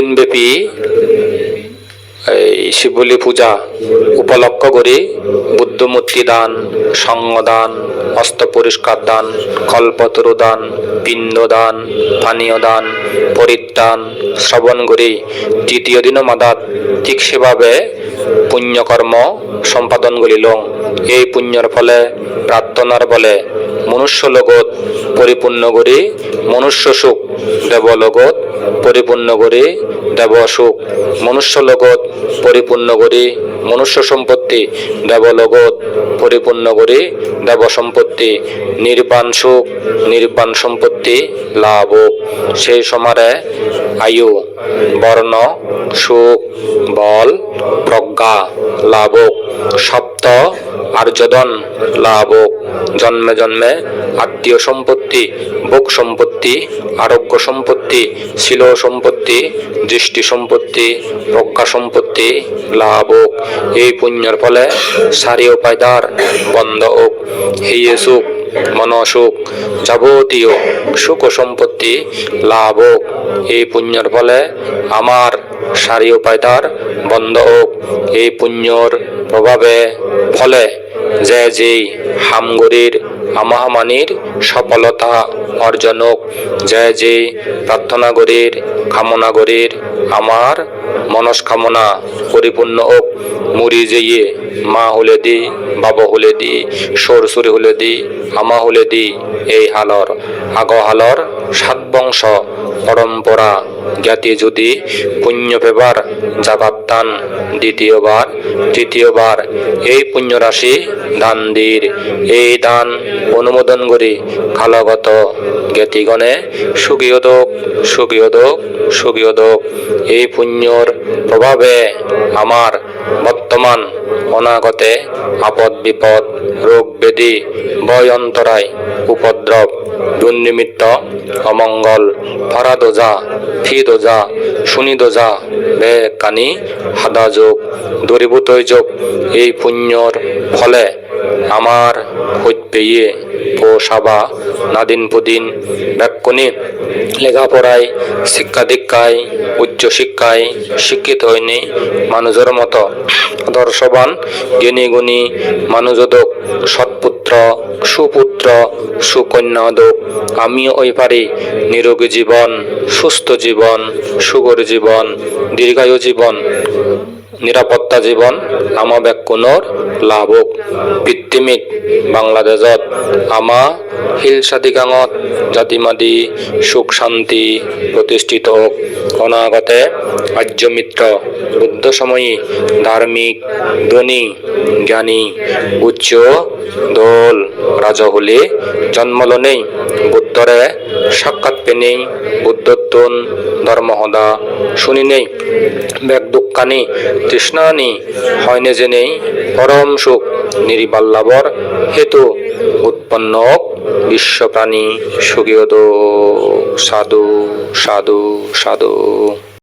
দিনব্যাপী এই শিবলি পূজা উপলক্ষ করে বুদ্ধমূর্তি দান সঙ্গ দান হস্ত পরিষ্কার দান, কল্পতরু দান, পিণ্ড দান, পানীয় দান, পরিত্রাণ, শ্রবণ করে। তৃতীয় দিনও মাদাত, ঠিক সেভাবে পুণ্যকর্ম সম্পাদন করিল এই পুণ্যর ফলে, প্রার্থনার বলে মনুষ্য লগত পরিপূর্ণ করে, মনুষ্য সুখ দেবলগত পরিপূর্ণ করে দেব মনুষ্য লগত পরিপূর্ণ করে, মনুষ্য সম্পত্তি দেবলগত পরিপূর্ণ করে দেব সম্পত্তি নির্বাণ সুখ, নির্বাণ সম্পত্তি লাভ সেই সমারে আয়ু, বর্ণ, সুখ, বল, প্রজ্ঞা লাভ হোক। সপ্ত আর্যদন লাভ হোক। জন্মে জন্মে আত্মীয় সম্পত্তি, ভোগ সম্পত্তি আরোগ্য সম্পত্তি, শিল সম্পত্তি, দৃষ্টি সম্পত্তি প্রজ্ঞা সম্পত্তি, লাভ হোক। এই পুণ্যের ফলে সারি উপায়দার বন্ধ হোক। হিয়ে সুখ মনসুখ যাবতীয় সুখ সম্পত্তি লাভ হোক। এই পুণ্যের ফলে আমার সারি উপায়দার বন্ধ হোক। এই পুণ্যর প্রভাবে ফলে যে যেই হামগরির আমাহামানির সফলতা অর্জনক। জয় জয়। গরির কামনা গরির আমার মনস্কামনা পরিপূর্ণ হোক। মুড়ি যেয়ে মা হলে দি, বাবা হলে দি, সর সুরে হলে দি আমা হলে দি, এই হালর আগ হালর সাত বংশ পরম্পরা জ্ঞাতি যদি পুণ্য পেবার জাগাত্তান দ্বিতীয়বার, তৃতীয়বার এই পুণ্য রাশি দান দির এই দান অনুমোদন করি। কালগত জ্ঞাতিগণে সুগিয়দক সুগিয়দক সুগিয়দক এই পুণ্যর প্রভাবে আমার বর্তমান অনাগতে আপদ, বিপদ রোগ ব্যাধি ভয় অন্তরায় উপদ্রব দুর্নিমিত্ত অমঙ্গল ফরাদোজা ফিদোজা সুনিদোজা বে কানি হাদা যোগ। দূরীভূতই যোগ এই পুণ্যর ফলে আমার হইত পেয়ে পোষাবা, নাদিন পুদিন ব্যাকুনি লেখাপড়ায়, শিক্ষা দীক্ষায়, উচ্চ শিক্ষায় শিক্ষিত হয়নি মানুষের মতো। দর্শবান জ্ঞানী গুণী মানুষদক সৎপুত্র, সুপুত্র সুকন্যাদক আমিও ওই পারি নিরোগী জীবন, সুস্থ জীবন, সুগর জীবন, দীর্ঘায়ু জীবন। নিরাপত্তা জীৱন আমা বেকুণৰ লাভ হোক পৃথিৱীত বাংলাদেশত আমা শিল সাদিগাঙত জাতি মাদি সুখ শান্তি প্ৰতিষ্ঠিত হোক। অনাগতে আৰ্য মিত্ৰ বুদ্ধ সময়ী ধাৰ্মিক, ধনী, জ্ঞানী, উচ্চ দোল রাজহলে জন্মলনেই বুদ্ধরে সাক্ষাৎ পেনেই বুদ্ধত্বন ধর্মহদা শুনি নেই ব্যাগ দুঃখানি তৃষ্ণানি হয়নে জেনেই পরম সুখ নিরিবাল্লাবর হেতু উৎপন্ন বিশ্বপ্রাণী সুগীয়দ সাধু সাধু সাধু।